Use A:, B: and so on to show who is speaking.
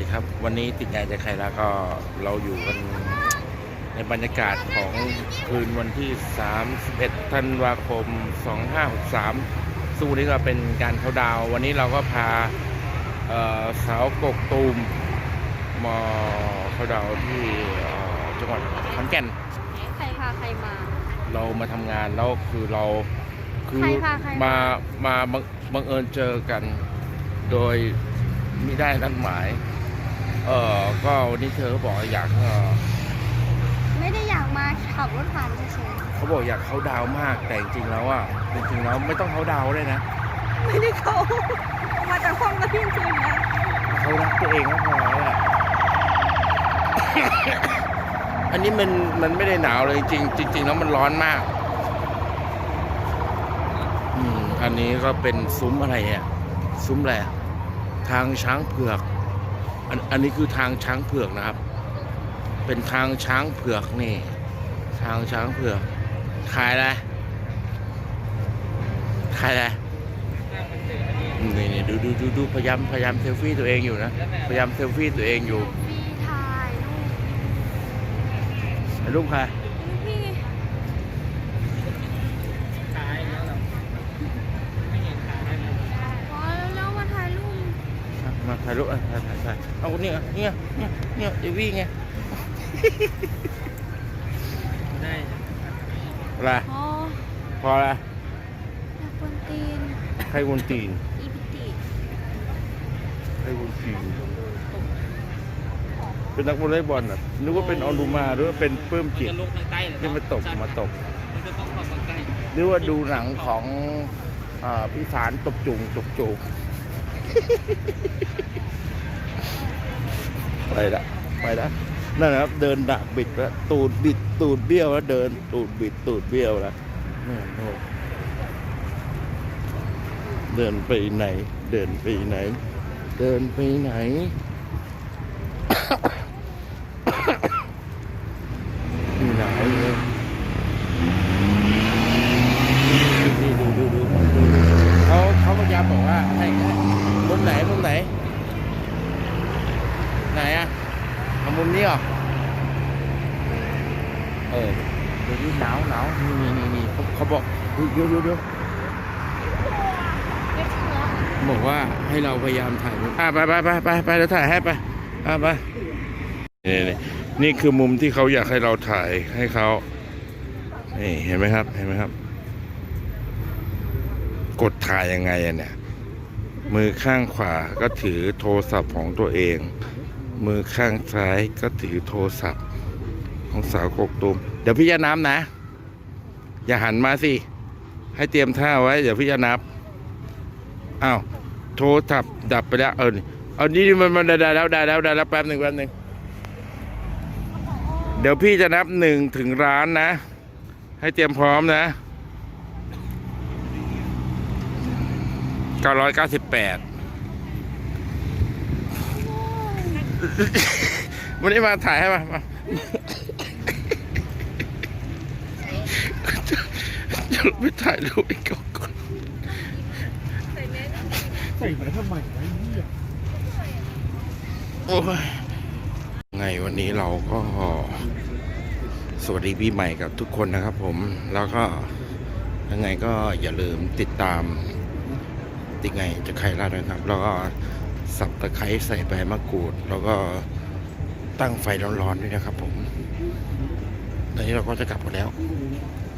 A: ดีครับ วันนี้ติดใหญ่ใจใครแล้วก็เราอยู่กันในบรรยากาศของคืนวันที่ 31 ธันวาคม 2563ซึ่งวันนี้ก็เป็นการเขาน์ดาวน์วันนี้เราก็พาเอ่อสาวกกตูมมาเขาน์ดาวน์ที่เอ่อจังหวัดขอนแก่น
B: ใครพาใครมา
A: เรามาทำงานแล้วคือเราคือ
B: ใครพาใครมา
A: มามาบังบังเอิญเจอกันโดยไม่ได้นัดหมาย เออก็วันนี้เธอก็บอกว่าอยากเอ่อ
B: ไม่ได้อยากมาขับรถผ่านเฉย
A: เขาบอกอยากเขาดาวน์มากแต่จริงๆแล้วอะจริงๆแล้วไม่ต้องเขาดาวน์เลยนะ
B: ๆไม่ได้เขามาจากห้องก็เที่ยงคืนนะ
A: เขารักตัวเองก็พอแล้วแหละอันนี้มันมันไม่ได้หนาวเลยจริงๆจริงๆแล้วมันร้อนมาก อืมอันนี้ก็เป็นซุ้มอะไรเนี่ยซุ้มอะไรอะทางช้างเผือก อันอันนี้คือทางช้างเผือกนะครับ เป็นทางช้างเผือกนี่ ทางช้างเผือก ขายอะไร ขายอะไร นี่นี่ดูดูดูดูพยายามพยายามเซลฟี่ตัวเองอยู่นะ พยายามเซลฟี่ตัวเองอยู่
B: พี่ถ่ายรูป
A: ถ่ายรูปใคร
B: พี่
C: ขายแล้วเหรอไม่เห็นขายเลย
B: อ๋อแล้วมาถ่ายรูป
A: มา ถ่ายรูปอะถ่ายถ่ายถ่ายเอาเนี่ยเนี่ยเนี่ยเนี่ยเดวี่ไง
C: ได้
A: อะไร
B: อ๋อ
A: พอละ
B: อยากคนตีน
A: ใครวนตีน
B: อีพิติ
A: ใครวนตีน เป็นนักวอลเลย์บอลอะนึกว่าเป็นออนุมาหรือว่าเป็นปลื้ม
C: มัน
A: จิต
C: จะลงทางใต้เหรอ
A: นี่มาตกมาตก
C: มันจะต้องเข้าทางใต้
A: หรือว่าดูหนังของอ่าพี่สารตบจุงตบจูง ไปละไปละนั่นนะครับเดินดักบิดแล้วตูดบิดตูดเบี้ยวแล้วเดินตูดบิดตูดเบี้ยวแล้วนู่นนู่นเดินไปไหน เดินไปไหน เดินไปไหนอยู่ไหนเนี่ยดูดูดูดูดูเขาเขาพยายามบอกว่าให้ มุมไหนมุมไหน ไหนอะเอามุมนี้เหรอเออดูดิหนาวหนาวนี่นี่นี่นี่เขาเขาบอกอุ๊ยเดี๋ยวเดี๋ยวเดี๋ยวบอกว่าให้เราพยายามถ่ายอะไปไปไปไปไปเดี๋ยวถ่ายให้ไปอะไปนี่นี่นี่คือมุมที่เขาอยากให้เราถ่ายให้เขานี่เห็นไหมครับเห็นไหมครับ กดถ่ายยังไงอะเนี่ย มือข้างขวาก็ถือโทรศัพท์ของตัวเอง มือข้างซ้ายก็ถือโทรศัพท์ ของสาวกกตูมเดี๋ยวพี่จะนับนะ อย่าหันมาสิ ให้เตรียมท่าไว้เดี๋ยวพี่จะนับอ้าวโทรศัพท์ดับไปแล้วเออเอานี่มันมันได้แล้วได้แล้วได้แล้วแป๊บหนึ่งแป๊บหนึ่งเดี๋ยวพี่จะนับหนึ่งถึงร้านนะ ให้เตรียมพร้อมนะ 998วันนี้มาถ่ายให้มามาจะไปถ่ายรูปอีกก่อน
C: ใส่มาทำไมวะเนี่ย
A: โอ้ยไงวันนี้เราก็ สวัสดีปีใหม่กับทุกคนนะครับผมแล้วก็ยังไงก็อย่าลืมติดตาม ติไงจะใครล่าดนะครับ แล้วก็สับตะไคร้ใส่ใบมะกรูด แล้วก็ตั้งไฟร้อนๆด้วยนะครับผม ตอนนี้เราก็จะกลับกันแล้ว